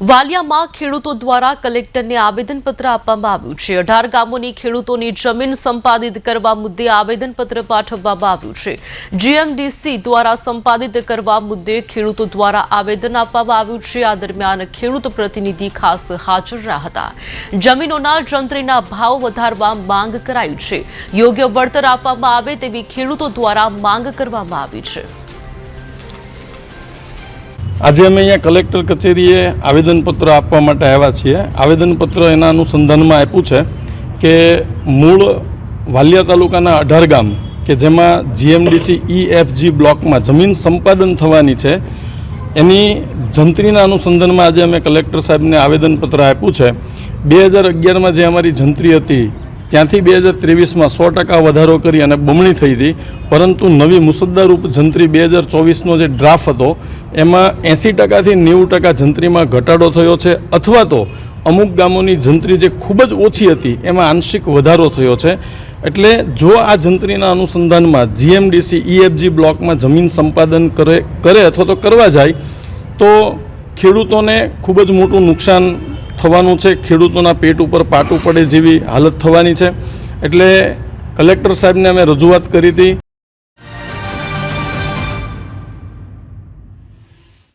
વાલિયામાં ખેડૂતો દ્વારા કલેક્ટરને આવેદનપત્ર આપવામાં આવ્યું છે. અઢાર ગામોની ખેડૂતોની જમીન સંપાદિત કરવા મુદ્દે આવેદનપત્ર પાઠવવામાં આવ્યું છે. જીએમડીસી દ્વારા સંપાદિત કરવા મુદ્દે ખેડૂતો દ્વારા આવેદન આપવામાં આવ્યું છે. આ દરમિયાન ખેડૂત પ્રતિનિધિ ખાસ હાજર રહ્યા હતા. જમીનોના જંત્રીના ભાવ વધારવા માંગ કરાઈ છે. યોગ્ય વળતર આપવામાં આવે તેવી ખેડૂતો દ્વારા માંગ કરવામાં આવી છે. આજે અમે અહીંયા કલેક્ટર કચેરીએ આવેદનપત્ર આપવા માટે આવ્યા છીએ. આવેદનપત્ર એના અનુસંધાનમાં આપ્યું છે કે મૂળ વાલિયા તાલુકાના અઢાર ગામ કે જેમાં જીએમડીસી ઈએફજી બ્લોકમાં જમીન સંપાદન થવાની છે, એની જંત્રીના અનુસંધાનમાં આજે અમે કલેક્ટર સાહેબને આવેદનપત્ર આપ્યું છે. બે હજાર અગિયારમાં જે અમારી જંત્રી હતી ત્યાંથી બે હજાર ત્રેવીસમાં સો ટકા વધારો કરી અને બમણી થઈ હતી. પરંતુ નવી મુસદ્દારૂપ જંત્રી બે હજાર ચોવીસનો જે ડ્રાફ્ટ હતો, એમાં એંસી ટકાથી નેવું ટકા જંત્રીમાં ઘટાડો થયો છે. અથવા તો અમુક ગામોની જંત્રી જે ખૂબ જ ઓછી હતી, એમાં આંશિક વધારો થયો છે. એટલે જો આ જંત્રીના અનુસંધાનમાં જીએમડીસી ઈએફજી બ્લોકમાં જમીન સંપાદન કરે કરે અથવા તો કરવા જાય, તો ખેડૂતોને ખૂબ જ મોટું નુકસાન થવાનું છે, ખેડૂતોના પેટ ઉપર પાટું પડે જેવી હાલત થવાની છે. એટલે કલેક્ટર સાહેબને અમે રજૂઆત કરી હતી.